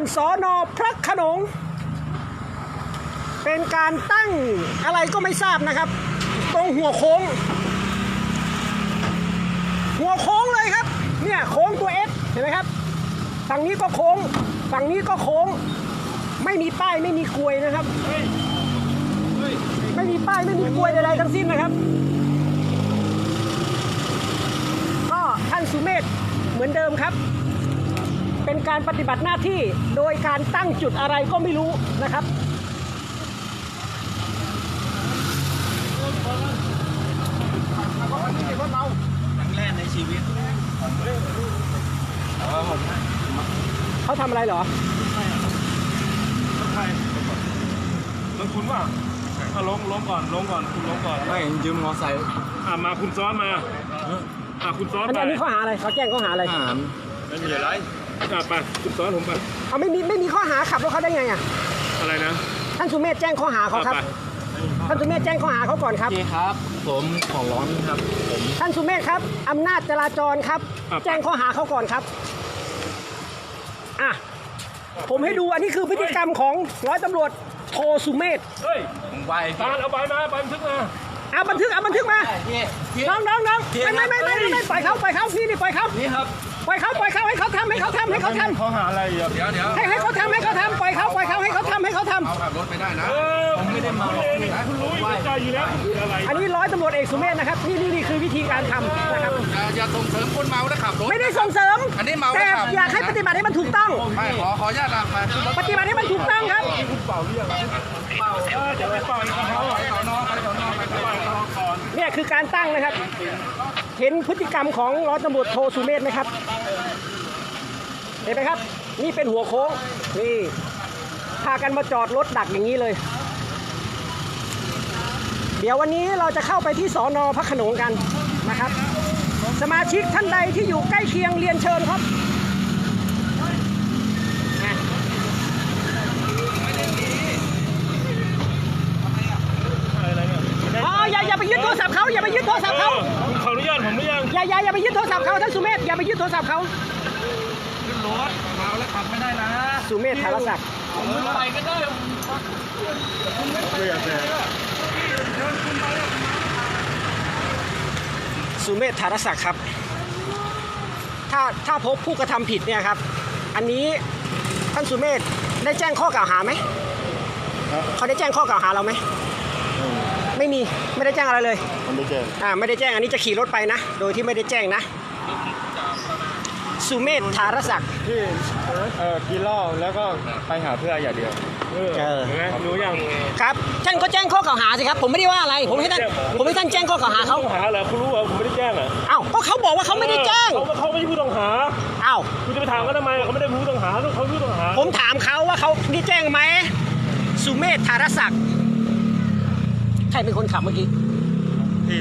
รสอนอพระขนง เป็นการตั้งอะไรก็ไม่ทราบนะครับ ตรงหัวโค้ง หัวโค้งเลยครับ เนี่ยโค้งตัวเอสเห็นไหมครับ ฝั่งนี้ก็โค้ง ฝั่งนี้ก็โค้ง ไม่มีป้ายไม่มีกลวยนะครับ ไม่มีป้ายไม่มีกลวยใดๆทั้งสิ้นนะครับก็ท่านสุเมธเหมือนเดิมครับ เป็นการปฏิบัติหน้าที่โดยการตั้งจุดอะไรก็ไม่รู้นะครับ ครั้งแรกในชีวิตแต่ว่าผมเขาทำอะไรเหรอใช่มันคุณว่าอะลงลงก่อนลงก่อนคุณลงก่อนไม่ยืมมอไซค์อะมาคุณซ้อนมาอะคุณซ้อนอันไปนี้อันนี้ข้อหาอะไรเขาแจ้งข้อหาอะไรทหาร ไม่มีอะไร อะไปคุณซ้อนผมไปเอาไม่มีไม่มีข้อหาขับรถเขาได้ไงอะอะไรนะท่านสุเมธแจ้งข้อหาเขาครับ อะไปท่านสุเมธแจ้งข้อหาเขาก่อนครับ พี่ครับ ผมขอร้องครับ ผมท่านสุเมธครับอำนาจจราจรครับ แจ้งข้อหาเขาก่อนครับอะผมให้ดูอันนี้คือพฤติกรรมของร้อยตำรวจโทสุเมธเฮ้ยผมไปตาลเอาใบมาใบบันทึกมาเอาบันทึกเอาบันทึกมาพี่พี่น้องน้องน้องพี่ไม่ไม่ไม่ไม่ไม่ไม่ปล่อยเขาปล่อยเขาพี่นี่ปล่อยเขานี่ครับ ปล่อยเขาปล่อยเขาให้เขาทำให้เขาทำให้เขาทเขาหาอะไรอะเดี๋ยวเดี๋ยวำให้ให้เขาทำให้เขาทำปล่อยเขาปล่อยเขาให้เขาทำให้เขาทำเอาขับรถไปได้นะเออผมไม่ได้มาหรอกคุณรู้อยู่ในใจอยู่แล้วคุณคืออะไรอันนี้ร้อยตำรวจเอกสุเมธนะครับนี่นี่นี่คือวิธีการทำนะครับอย่าอย่าส่งเสริมคนเมาแล้วขับรถไม่ได้ส่งเสริมอันนี้เมาแต่แล้วขับอยากให้ปฏิบัติให้มันถูกต้องไม่ขอขออนุญาตลาไปขึ้นรถปฏิบัติให้มันถูกต้องครับเปล่าเรียกเปล่าเออเดี๋ยวไปเปล่าอีกเขาไปสอนอไปสอนอไปสอนอก่อน เนี่ยคือการตั้งนะครับ เห็นพฤติกรรมของร้อยตำรวจโทสุเมธไหมครับ เห็นไหมครับ นี่เป็นหัวโค้งนี่พากันมาจอดรถดักอย่างนี้เลย เดี๋ยววันนี้เราจะเข้าไปที่สอนอพระขนงกันนะครับ สมาชิกท่านใดที่อยู่ใกล้เคียงเรียนเชิญครับนะ อะไรเนี่ย อ๋ออย่าอย่าไปยึดโทรศัพท์เขาอย่าไปยึดโทรศัพท์เขา คุณขออนุญาต ผมหรือยังอย่าอย่าอย่าไปยึดโทรศัพท์เขาท่านสุเมธอย่าไปยึดโทรศัพท์เขาขึ้นรถเมาแล้วขับไม่ได้นะสุเมธธารศักดิ์ผมไปก็ได้ไม่อยากแต่สุเมธธารศักดิ์ครับ ถ้าถ้าพบผู้กระทำผิดเนี่ยครับ อันนี้ท่านสุเมธได้แจ้งข้อกล่าวหาไหมเขาได้แจ้งข้อกล่าวหาเราไหม ไม่มีไม่ได้แจ้งอะไรเลย มันไม่แจ้งอ่าไม่ได้แจ้งอันนี้จะขี่รถไปนะ โดยที่ไม่ได้แจ้งนะ สุเมธธารศักดิ์ ที่เออกินเหล้าแล้วก็ไปหาเพื่ออย่างเดียวเออเออ เห็นไหมรู้ยังครับท่านก็แจ้งข้อกล่าวหาสิครับ ผมไม่ได้ว่าอะไร ผมให้ท่านผมให้ท่านแจ้งข้อกล่าวหาเขาผู้ต้องหาเหรอคุณรู้เหรอผมไม่ได้แจ้งเหรอเอ้าก็เขาบอกว่าเขาไม่ได้แจ้งเขาเขาไม่ใช่ผู้ต้องหา เอ้าคุณจะไปถามเขาทำไมเขาไม่ได้เป็นผู้ต้องหาเขาเป็นผู้ต้องหา ผมถามเขาว่าเขาได้แจ้งไหมสุเมธธารศักดิ์ ใครเป็นคนขับเมื่อกี้ที่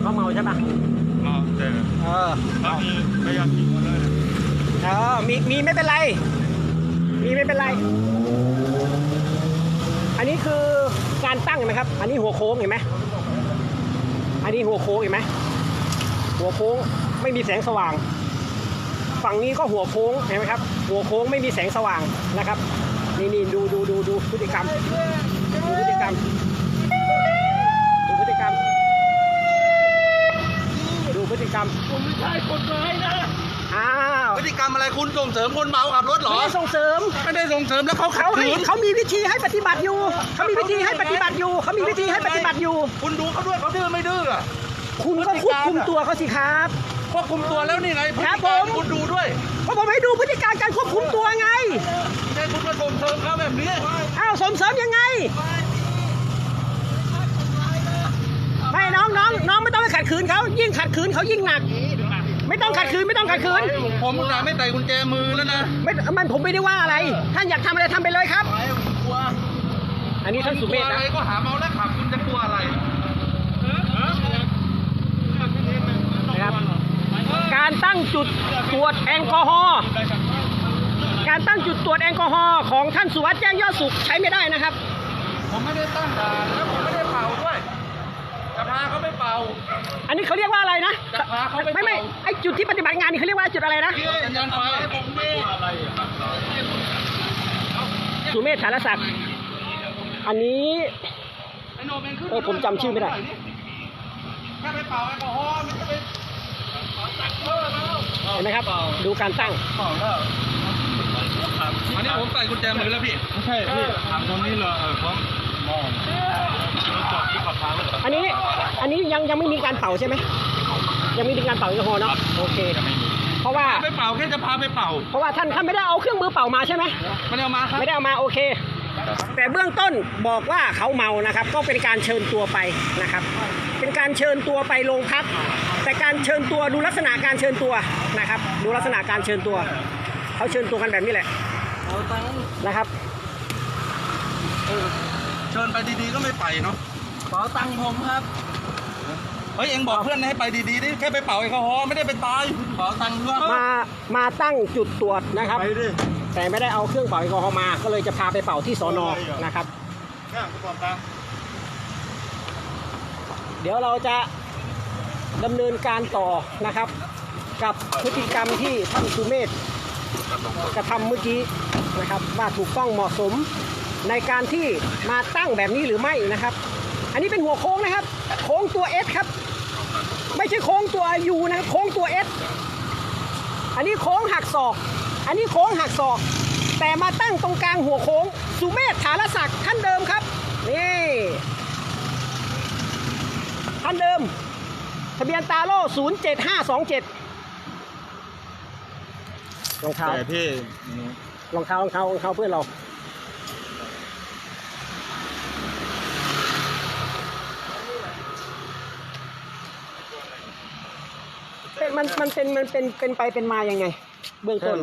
เขาเมาใช่ปะมาแต่เออเขามีพยายามยิงคนเลยเออมีมีไม่เป็นไร มีไม่เป็นไร อันนี้คือการตั้งเห็นไหมครับ อันนี้หัวโค้งเห็นไหมอันนี้หัวโค้งเห็นไหมหัวโค้งไม่มีแสงสว่าง ฝั่งนี้ก็หัวโค้งเห็นไหมครับ หัวโค้งไม่มีแสงสว่างนะครับ นี่นี่ดูดูดูดูพฤติกรรมดูพฤติกรรม ดูพฤติกรรม ดูพฤติกร รมผมไม่ใช่คนร้ายนะอ้าวพฤติกรรมอะไรคุณส่งเสริมคนเมาขับรถเหรอ ไม่ได้ส่งเสริมไม่ได้ส่งเสริมแล้วเขาขัเขาบให้ขืนเขามีวิธีให้ปฏิบัติอยู่เขามีวิธีให้ปฏิบัติอยู่เขามีวิธีให้ปฏิบัติอยู่ คุณดูเขาด้วยเขาดื้อไม่ดื้ออะคุณก็ควบคุมตัวเขาสิครับ ควบคุมตัวแล้วนี่ไงพฤครัติบการผมคุณดูด้วย เพราะผมให้ดูพฤติการการควบคุมตัวไงใช่คุณมาส่งเสริมเขาแบบนี้อ้าวสมเสริมยังไงไม่น้องน้องน้องไม่ต้องไปขัดขืนเขายิ่งขัดขืนเขายิ่งหนัก ไม่ต้องขัดขืนไม่ต้องขัดขืน ผมอุตส่าห์ไม่ใส่กุญแจมือแล้วนะไม่มันผมไม่ได้ว่าอะไร ท่านอยากทำอะไรทำไปเลยครับกลัวอันนี้ท่านสุเมธกลัวอะนะไรก็หาเมาแล้วขับคุณจะกลัวอะไรนะครับ การตั้งจุดตรวจแอลกอฮอล์การตั้งจุดตรวจแอลกอฮอล์ของท่านสุวัสด์แจ้งยอดสุขใช้ไม่ได้นะครับ ผมไม่ได้ตั้งด่านแล้วผมไม่ได้เป่าด้วยจะ พาเขาไม่เป่า อันนี้เขาเรียกว่าอะไรนะ จะพาเขาไปไม่ไม่เป่าไอจุดที่ปฏิบัติงานนี่เขาเรียกว่าจุดอะไรนะสัญญาณไฟผมนี่สุเมธฐานศักดิ์ อันนี้ ไอ้โนเมนขึ้นเออผมจำชื่อไม่ได้แค่ไปเป่าแอลกอฮอล์ไม่ใช่ไปเออแล้วเห็นไหมครับ ดูการตั้ง เปล่าแล้วอันนี้ผมใส่กุญแจมือแล้วพี่ ไม่ใช่พี่ถามตรงนี้เลยเออผมม องรถจอดที่ขอบทางแล้วเหรออันนี้อันนี้ยังยังไม่มีการเป่าใช่ไหมยังไม่มีการเป่าแอลกอฮอล์เนาะโอเค เพราะว่าไปเป่าแค่จะพาไปเป่า เพราะว่าท่านท่านไม่ได้เอาเครื่องมือเป่ามาใช่ไหมไม่ได้เอามาครับไม่ได้เอามาโอเค แต่เบื้องต้นบอกว่าเขาเมานะครับ ก็เป็นการเชิญตัวไปนะครับ เป็นการเชิญตัวไปโรงพัก แต่การเชิญตัวดูลักษณะการเชิญตัวนะครับ ดูลักษณะการเชิญตัว เขาเชิญตัวกันแบบนี้แหละเอาตังค์นะครับ เออเชิญไปดีๆก็ไม่ไปเนาะเป่าตังค์ผมครับเฮ้ยเอ็งบอกเพื่อนให้ไปดีๆดิแค่ไปเป่าแอลกอฮอล์ไม่ได้ไปตายเป่าตังค์เพื่อนมา มาตั้งจุดตรวจนะครับ ไปดิแต่ไม่ได้เอาเครื่องเป่าแอลกอฮอล์มา ก็เลยจะพาไปเป่าที่สอนอนะครับเนี่ยกระบอกตังค์เดี๋ยวเราจะดำเนินการต่อนะครับ กับพฤติกรรมที่ท่านสุเมธกระทำเมื่อกี้นะครับ ว่าถูกต้องเหมาะสม ในการที่มาตั้งแบบนี้หรือไม่นะครับ อันนี้เป็นหัวโค้งนะครับ โค้งตัว S ครับ ไม่ใช่โค้งตัว U นะครับ โค้งตัว S อันนี้โค้งหักศอก อันนี้โค้งหักศอก แต่มาตั้งตรงกลางหัวโค้ง สุเมธฐานศักดิ์ท่านเดิมครับ นี่ท่านเดิม ทะเบียนตาโล่07527รองเท้าแต่พี่รองเท้ารองเท้ารองเท้าเพื่อนเรา เป็น มันมันเป็นมันเป็นเป็นไปเป็นมายังไง เบื้องต้น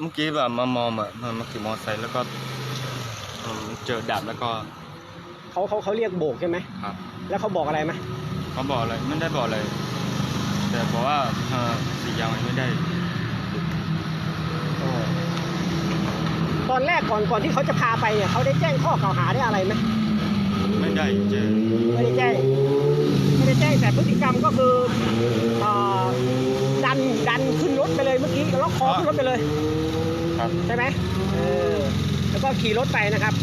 เมื่อกี้แบบมามองอะมันมาขี่มอเตอร์ไซค์แล้วก็อืมเจอดับแล้วก็เขาเขาเขาเรียกโบกใช่ไหมครับแล้วเขาบอกอะไรไหมเขาบอกอะไรไม่ได้บอกอะไรแต่บอกว่าเออสียางมันไม่ได้ตอนแรกก่อนก่อนที่เขาจะพาไปเนี่ยเขาได้แจ้งข้อกล่าวหาได้อะไรไหมไม่ได้เจอไม่ได้แจ้งไม่ได้แจ้งแต่พฤติกรรมก็คือเอ่อดันดันขึ้นรถไปเลยเมื่อกี้ล็อกคอขึ้นรถไปเลยครับใช่ไหมเออแล้วก็ขี่รถไปนะครับ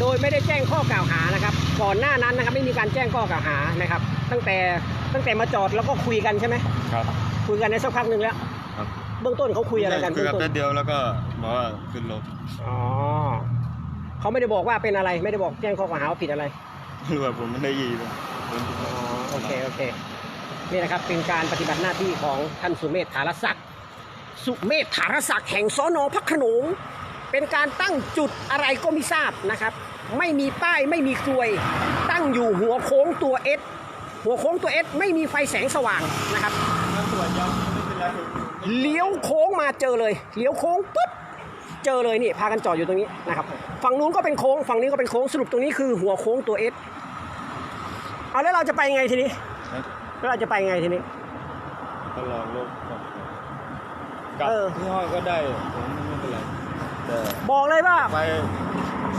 โดยไม่ได้แจ้งข้อกล่าวหานะครับ ก่อนหน้านั้นนะครับไม่มีการแจ้งข้อกล่าวหานะครับ ตั้งแต่ตั้งแต่มาจอดแล้วก็คุยกันใช่ไหมครับ คุยกันในสักพักหนึ่งแล้วครับเบื้องต้นเขาคุยอะไรกันคุยเบื้องกับต้นแป๊บเดียวแล้วก็บอกว่าขึ้นรถอ๋อเขาไม่ได้บอกว่าเป็นอะไรไม่ได้บอกแจ้งข้อกล่าวหาว่าผิดอะไรไม่รู้ว่าผมไม่ได้ยินเลยผมอ๋อโอเคโอเคนี่นะครับเป็นการปฏิบัติหน้าที่ของท่านสุเมธฐารศักดิ์ สุเมธฐารศักดิ์แห่งสอนอพักขนง เป็นการตั้งจุดอะไรก็ไม่ทราบนะครับ ไม่มีป้ายไม่มีกลวย ตั้งอยู่หัวโค้งตัวเอสหัวโค้งตัวเอสไม่มีไฟแสงสว่างนะครับตรวจยังไม่เป็นไรเลี้ยวโค้งมาเจอเลยเลี้ยวโค้งปุ๊บเจอเลยนี่พากันจอดอยู่ตรงนี้นะครับฝั่งนู้นก็เป็นโค้งฝั่งนี้ก็เป็นโค้งสรุปตรงนี้คือหัวโค้งตัวเอสเอาแล้วเราจะไปไงทีนี้แล้วเราจะไปไงทีนี้ตลอดรถ กลับเออ ที่ห้องก็ได้ผมไม่เป็นไรแต่บอกเลยว่า ไป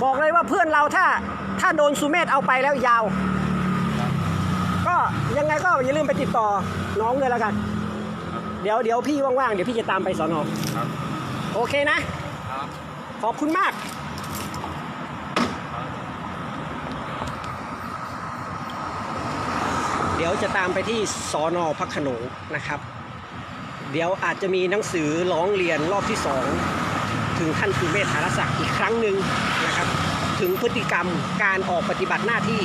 บอกเลยว่าเพื่อนเราถ้า ถ้าโดนซูเมธเอาไปแล้วยาว ก็ยังไงก็อย่าลืมไปติดต่อน้องเลยแล้วกัน เดี๋ยวเดี๋ยวพี่ว่างๆ เดี๋ยวพี่จะตามไปสอนอครับโอเคนะ ครับ ขอบคุณมาก เดี๋ยวจะตามไปที่สอนอพักขนงนะครับ เดี๋ยวอาจจะมีหนังสือร้องเรียนรอบที่สองถึงท่านสุเมธฐานศักดิ์อีกครั้งหนึ่งนะครับ ถึงพฤติกรรมการออกปฏิบัติหน้าที่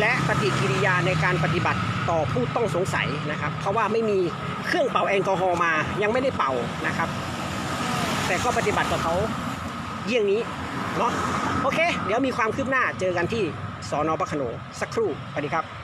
และปฏิกิริยาในการปฏิบัติต่อผู้ต้องสงสัยนะครับ เพราะว่าไม่มีเครื่องเป่าแอลกอฮอล์มายังไม่ได้เป่านะครับ แต่ก็ปฏิบัติต่อเขาเยี่ยงนี้เนาะโอเค เดี๋ยวมีความคืบหน้าเจอกันที่สอนอพระโขนงสักครู่สวัสดีครับ